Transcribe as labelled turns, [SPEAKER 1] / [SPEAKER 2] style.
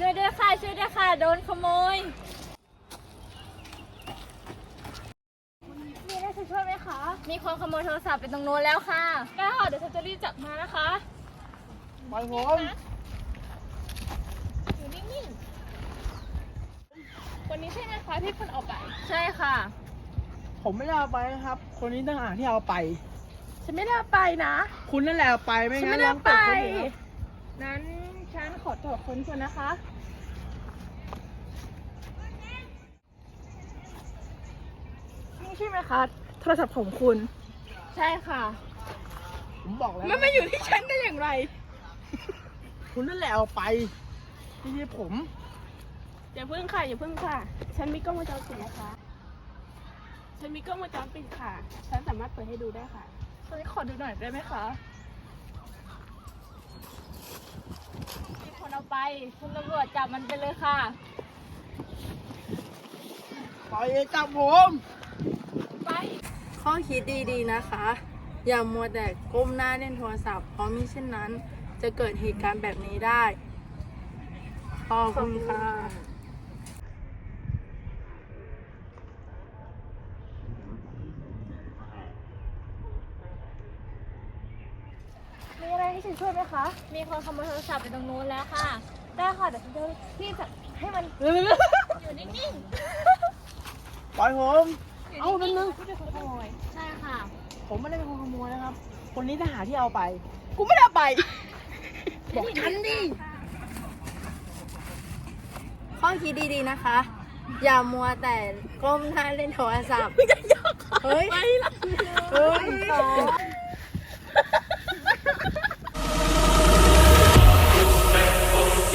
[SPEAKER 1] ด้วยค่ะ ช่วยด้วยค่ะ โดนขโมย
[SPEAKER 2] มีอะไรจะช่วยไหมคะ
[SPEAKER 1] มีคนขโมยโทรศัพท์ไปตรงโน้นแล้วค่ะ
[SPEAKER 2] ได้ค่ะ เดี๋ยวฉันจะรีบจับมานะคะ
[SPEAKER 3] ปล่อยผม
[SPEAKER 2] อยู่นิ่งๆคนนี้ใช่ไหมคะที่คุณเอาไป
[SPEAKER 1] ใช่ค่ะ
[SPEAKER 3] ผมไม่ได้เอาไปนะครับ คนนี้ต่างหากที่เอาไป
[SPEAKER 2] ฉันไม่ได้เอาไปนะ
[SPEAKER 3] คุณนั่นแหละเอาไปไม่
[SPEAKER 2] ฉัน
[SPEAKER 3] งั้
[SPEAKER 2] ไม่
[SPEAKER 3] น
[SPEAKER 2] ได้
[SPEAKER 3] ลอ
[SPEAKER 2] เอา
[SPEAKER 3] ง
[SPEAKER 2] ไป
[SPEAKER 3] ตบคนอื่นครับ
[SPEAKER 2] นั้น ฉันขอตรวจค้นคุณนะคะ นี่ใช่ไหมคะ โทรศัพท์ของคุณ ใช่ค่ะ
[SPEAKER 3] ผมบอกแล้ว
[SPEAKER 2] มันมาอยู่ที่ฉันได้อย่างไร
[SPEAKER 3] คุณนั่นแหละเอาไปไม่ใช่ผม
[SPEAKER 2] อย่าพึ่งค่ะ อย่าพึ่งค่ะ ฉันมีกล้องวงจรปิดนะคะ ฉันมีกล้องวงจรปิดค่ะ ฉันสามารถเปิดให้ดูได้ค่ะ ฉันขอดูหน่อยได้ไหมคะ
[SPEAKER 1] มีคนเอา ไปคุณตำรวจจับมันไปเลยค่ะ
[SPEAKER 3] ปล่อยจับผม
[SPEAKER 1] ไป
[SPEAKER 4] ข้อคิดดีๆนะคะ อย่ามัวแต่ก้มหน้าเล่นโทรศัพท์เพราะมิเช่นนั้น จะเกิดเหตุการณ์แบบนี้ได้ ขอบคุณค่ะ
[SPEAKER 2] มีอะไร ให้ฉันช่วยไหมคะ
[SPEAKER 1] มีคนขโมยโทรศัพท์ไปตรงโน้นแล้วค่ะ
[SPEAKER 2] ได้ค่ะเดี๋ยวฉันจะที่จะให้มัน
[SPEAKER 1] อยู่นิ่ง
[SPEAKER 3] ปล่อยผม
[SPEAKER 1] ๆ
[SPEAKER 3] เอานั่นนึง
[SPEAKER 2] ที่เป็นคนขโมย
[SPEAKER 1] ใช่ค่ะ
[SPEAKER 3] ผมไม่ได้เป็นคนขโมยนะครับ คนนี้ต่างหากที่เอาไป
[SPEAKER 2] กูไม่ได้เอาไป
[SPEAKER 3] บอกฉันดิ
[SPEAKER 4] ข้อคิดดีๆนะคะ อย่ามัวแต่ก้มหน้าเล่นโทรศัพท์ เฮ้ย เฮ้ย